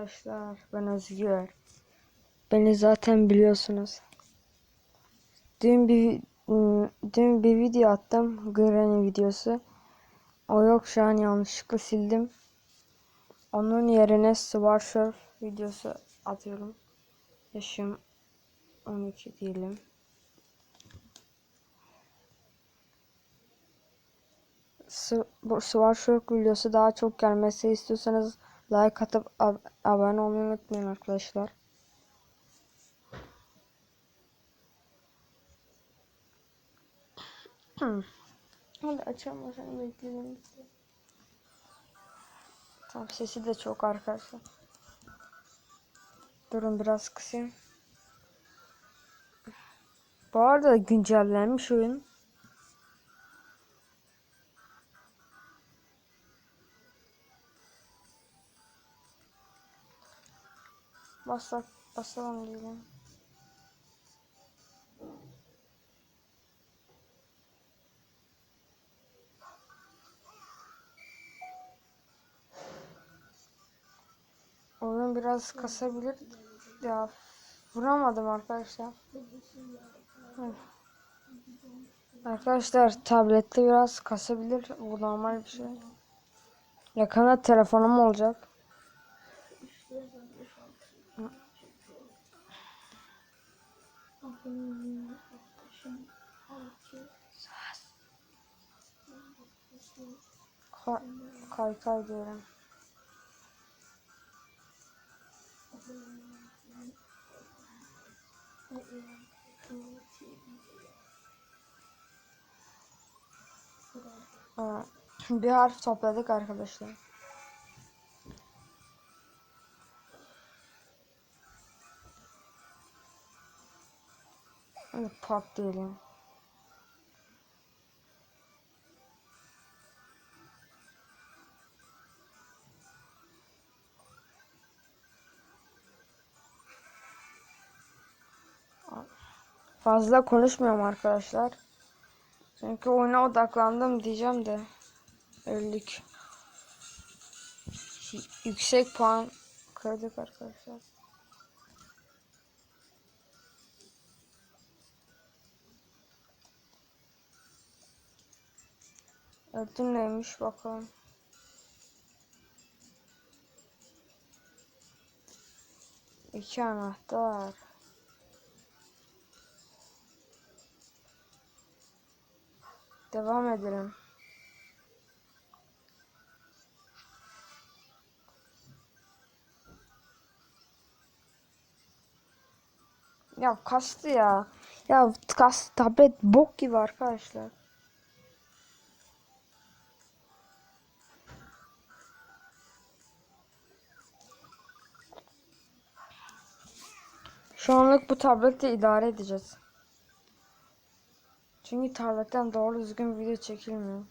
arkadaşlar. Ben Özgür. Beni zaten biliyorsunuz. Dün bir ım, dün bir video attım. Granny videosu. O yok şu an yanlışlıkla sildim. Onun yerine Swarssurf videosu atıyorum. Yaşım 12 diyelim. Su- bu Swarssurf videosu daha çok gelmesi istiyorsanız like atıp ab- abone olmayı unutmayın arkadaşlar. Hmm. Hadi açalım seni bekleyelim. Tam sesi de çok arkadaşlar. Durun biraz kısayım. Bu arada güncellenmiş oyun. Basak, basalım diyelim. Oyun biraz kasabilir. Ya vuramadım arkadaşlar. Arkadaşlar tablette biraz kasabilir. Bu normal bir şey. Yakında telefonum olacak. Ka kay kay diyorum. Aa, bir harf topladık arkadaşlar. Pop diyelim. Fazla konuşmuyorum arkadaşlar. Çünkü oyuna odaklandım diyeceğim de öldük. Yüksek puan kırdık arkadaşlar. Ödül neymiş bakalım. İki anahtar. Devam edelim. Ya kastı ya. Ya kast tablet bok gibi arkadaşlar. Şu anlık bu tabletle idare edeceğiz. Çünkü tabletten doğru düzgün video çekilmiyor.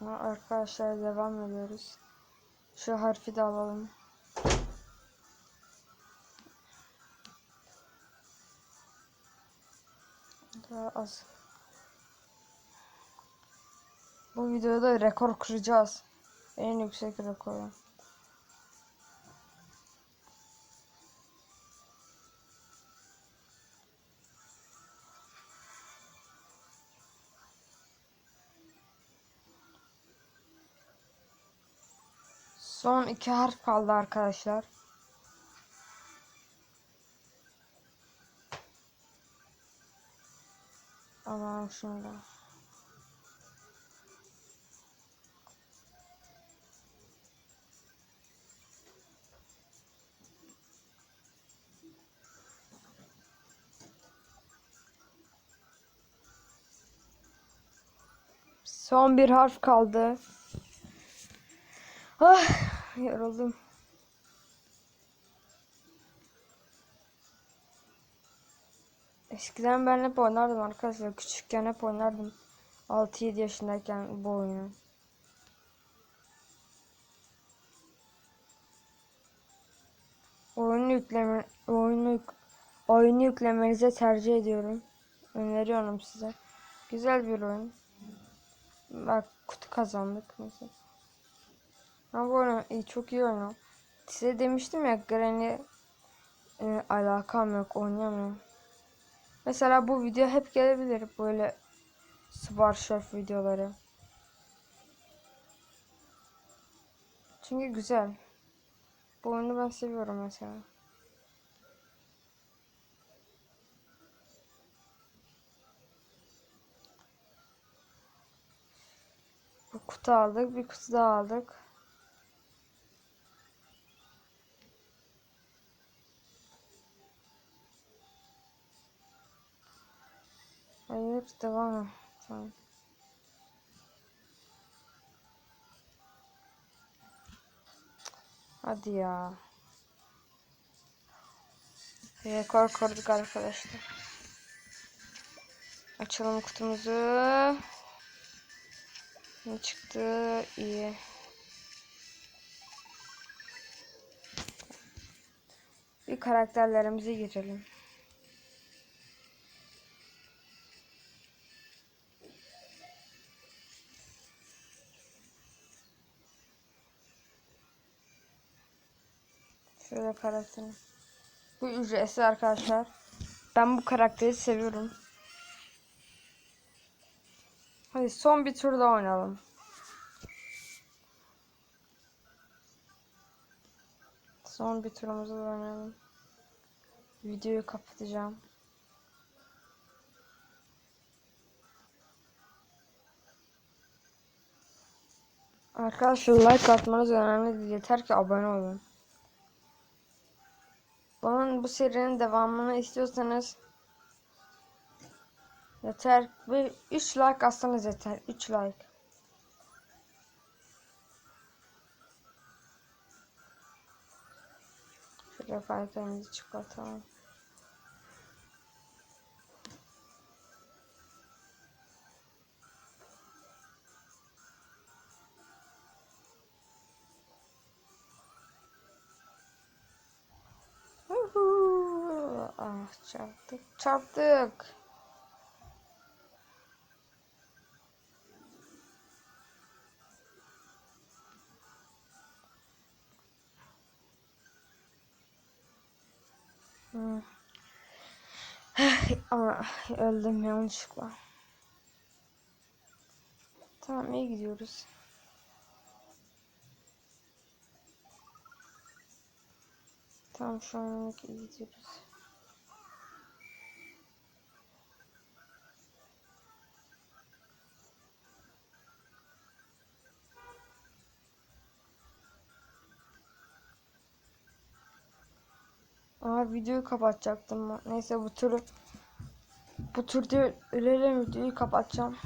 Arkadaşlar devam ediyoruz. Şu harfi de alalım. Daha az. Bu videoda rekor kıracağız. En yüksek rekoru. Son iki harf kaldı arkadaşlar. Alalım şunu. Son bir harf kaldı. Ah yoruldum. Eskiden ben hep oynardım arkadaşlar. Küçükken hep oynardım. 6-7 yaşındayken bu oyunu. Oyunu yükleme oyunu oyunu yüklemenize tercih ediyorum. Öneriyorum size. Güzel bir oyun. Bak kutu kazandık mesela. Ama bu oyun iyi, çok iyi oyun. Size demiştim ya Granny e, alakam yok oynayamıyorum. Mesela bu video hep gelebilir böyle Spar Surf videoları. Çünkü güzel. Bu oyunu ben seviyorum mesela. Bu kutu aldık. Bir kutu daha aldık. Tamam. Hadi ya. Rekor kırdık arkadaşlar. Açalım kutumuzu. Ne çıktı? İyi. Bir karakterlerimize girelim. Şöyle karakterim. Bu ücretsiz arkadaşlar. Ben bu karakteri seviyorum. Hadi son bir tur daha oynayalım. Son bir turumuzu oynayalım. Videoyu kapatacağım. Arkadaşlar like atmanız önemli değil. Yeter ki abone olun. Bu serinin devamını istiyorsanız yeter bir 3 like atsanız yeter. 3 like. Şöyle karakterimizi çıkartalım. Ah çarptık. Çarptık. Hmm. Ama öldüm yanlışlıkla. Tamam iyi gidiyoruz. Tamam şu an iyi gidiyoruz. Aa videoyu kapatacaktım. Neyse bu turu bu turda ölelim videoyu kapatacağım.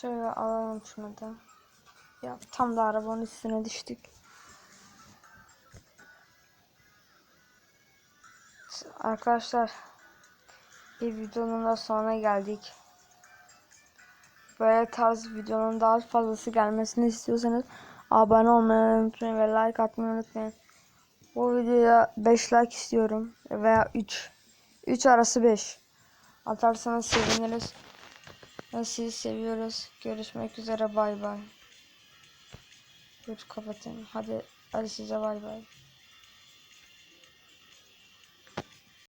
Şöyle alalım şunu da. Ya tam da arabanın üstüne düştük. Arkadaşlar bir videonun da sonuna geldik. Böyle tarz videonun daha fazlası gelmesini istiyorsanız abone olmayı unutmayın ve like atmayı unutmayın. Bu videoya 5 like istiyorum veya 3. 3 arası 5. Atarsanız seviniriz. Ve sizi seviyoruz. Görüşmek üzere bay bay. Dur kapatayım. Hadi hadi size bay bay.